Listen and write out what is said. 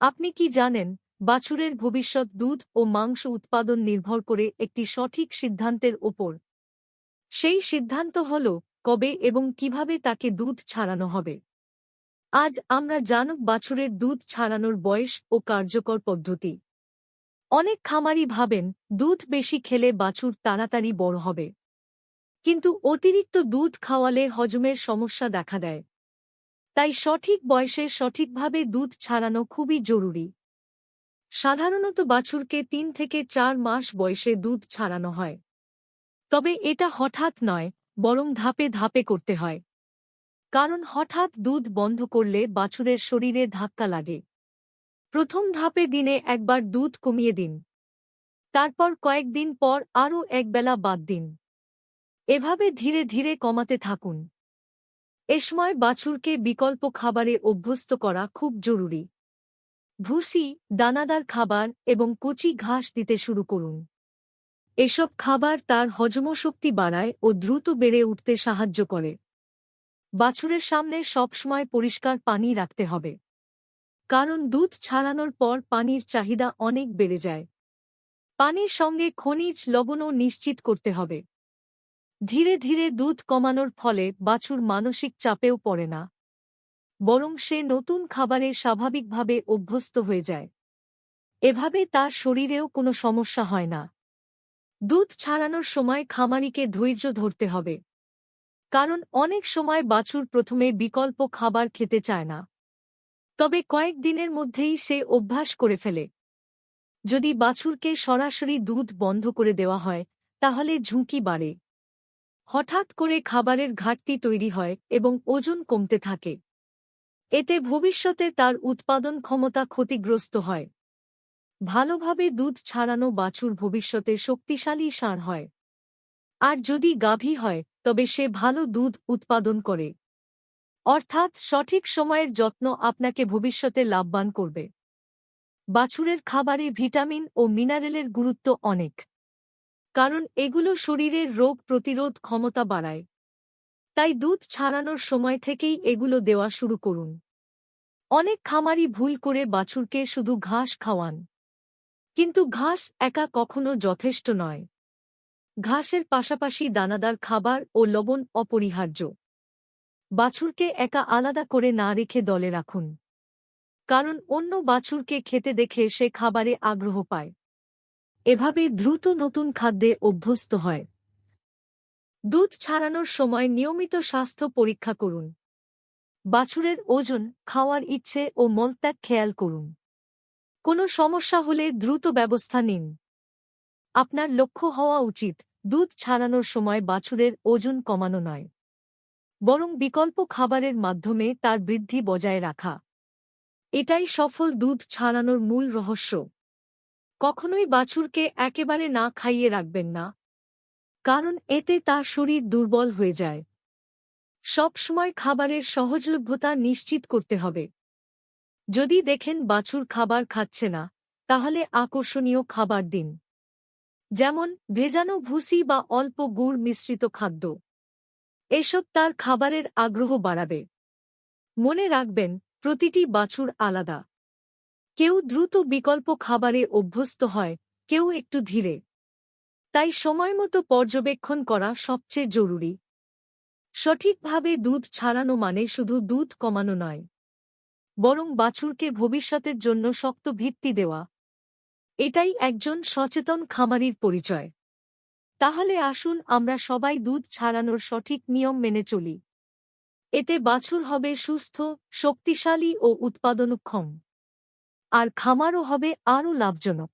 আপনি কি জানেন, বাছুরের ভবিষ্যৎ দুধ ও মাংস উৎপাদন নির্ভর করে একটি সঠিক সিদ্ধান্তের ওপর। সেই সিদ্ধান্ত হল, কবে এবং কীভাবে তাকে দুধ ছাড়ানো হবে। আজ আমরা জানব বাছুরের দুধ ছাড়ানোর বয়স ও কার্যকর পদ্ধতি। অনেক খামারি ভাবেন, দুধ বেশি খেলে বাছুর তাড়াতাড়ি বড় হবে। কিন্তু অতিরিক্ত দুধ খাওয়ালে হজমের সমস্যা দেখা দেয়। তাই সঠিক বয়সে সঠিকভাবে দুধ ছাড়ানো খুবই জরুরি। সাধারণত বাছুরকে তিন থেকে চার মাস বয়সে দুধ ছাড়ানো হয়। তবে এটা হঠাৎ নয়, বরং ধাপে ধাপে করতে হয়। কারণ হঠাৎ দুধ বন্ধ করলে বাছুরের শরীরে ধাক্কা লাগে। প্রথম ধাপে দিনে একবার দুধ কমিয়ে দিন। তারপর কয়েকদিন পর আরও একবেলা বাদ দিন। এভাবে ধীরে ধীরে কমাতে থাকুন। এ সময় বাছুরকে বিকল্প খাবারে অভ্যস্ত করা খুব জরুরি। ভুসি, দানাদার খাবার এবং কচি ঘাস দিতে শুরু করুন। এসব খাবার তার হজমশক্তি বাড়ায় ও দ্রুত বেড়ে উঠতে সাহায্য করে। বাছুরের সামনে সবসময় পরিষ্কার পানি রাখতে হবে। কারণ দুধ ছাড়ানোর পর পানির চাহিদা অনেক বেড়ে যায়। পানির সঙ্গে খনিজ লবণও নিশ্চিত করতে হবে। ধীরে ধীরে দুধ কমানোর ফলে বাছুর মানসিক চাপেও পড়ে না। বরং সে নতুন খাবারে স্বাভাবিকভাবে অভ্যস্ত হয়ে যায়। এভাবে তার শরীরেও কোনো সমস্যা হয় না। দুধ ছাড়ানোর সময় খামারিকে ধৈর্য ধরতে হবে। কারণ অনেক সময় বাছুর প্রথমে বিকল্প খাবার খেতে চায় না। তবে কয়েক দিনের মধ্যেই সে অভ্যাস করে ফেলে। যদি বাছুরকে সরাসরি দুধ বন্ধ করে দেওয়া হয়, তাহলে ঝুঁকি বাড়ে। হঠাৎ করে খাবারের ঘাটতি তৈরি হয় এবং ওজন কমতে থাকে। এতে ভবিষ্যতে তার উৎপাদন ক্ষমতা ক্ষতিগ্রস্ত হয়। ভালোভাবে দুধ ছাড়ানো বাছুর ভবিষ্যতে শক্তিশালী সার হয়। আর যদি গাভী হয়, তবে সে ভালো দুধ উৎপাদন করে। অর্থাৎ সঠিক সময়ের যত্ন আপনাকে ভবিষ্যতে লাভবান করবে। বাছুরের খাবারে ভিটামিন ও মিনারেলের গুরুত্ব অনেক। কারণ এগুলো শরীরের রোগ প্রতিরোধ ক্ষমতা বাড়ায়। তাই দুধ ছাড়ানোর সময় থেকেই এগুলো দেওয়া শুরু করুন। অনেক খামারি ভুল করে বাছুরকে শুধু ঘাস খাওয়ান। কিন্তু ঘাস একা কখনো যথেষ্ট নয়। ঘাসের পাশাপাশি দানাদার খাবার ও লবণ অপরিহার্য। বাছুরকে একা আলাদা করে না রেখে দলে রাখুন। কারণ অন্য বাছুরকে খেতে দেখে সে খাবারে আগ্রহ পায়। এভাবে দ্রুত নতুন খাদ্যে অভ্যস্ত হয়। দুধ ছাড়ানোর সময় নিয়মিত স্বাস্থ্য পরীক্ষা করুন। বাছুরের ওজন, খাওয়ার ইচ্ছে ও মলত্যাগ খেয়াল করুন। কোনো সমস্যা হলে দ্রুত ব্যবস্থা নিন। আপনার লক্ষ্য হওয়া উচিত, দুধ ছাড়ানোর সময় বাছুরের ওজন কমানো নয়। বরং বিকল্প খাবারের মাধ্যমে তার বৃদ্ধি বজায় রাখা। এটাই সফল দুধ ছাড়ানোর মূল রহস্য। কখনোই বাছুরকে একেবারে না খাইয়ে রাখবেন না। কারণ এতে তার শরীর দুর্বল হয়ে যায়। সব সময় খাবারের সহজলভ্যতা নিশ্চিত করতে হবে। যদি দেখেন বাছুর খাবার খাচ্ছে না, তাহলে আকর্ষণীয় খাবার দিন। যেমন ভেজানো ভুসি বা অল্প গুড় মিশ্রিত খাদ্য। এসব তার খাবারের আগ্রহ বাড়াবে। মনে রাখবেন, প্রতিটি বাছুর আলাদা। কেউ দ্রুত বিকল্প খাবারে অভ্যস্ত হয়, কেউ একটু ধীরে। তাই সময়মতো পর্যবেক্ষণ করা সবচেয়ে জরুরি। সঠিকভাবে দুধ ছাড়ানো মানে শুধু দুধ কমানো নয়, বরং বাছুরকে ভবিষ্যতের জন্য শক্ত ভিত্তি দেওয়া। এটাই একজন সচেতন খামারির পরিচয়। তাহলে আসুন আমরা সবাই দুধ ছাড়ানোর সঠিক নিয়ম মেনে চলি। এতে বাছুর হবে সুস্থ, শক্তিশালী ও উৎপাদনক্ষম। আর খামারও হবে আরও লাভজনক।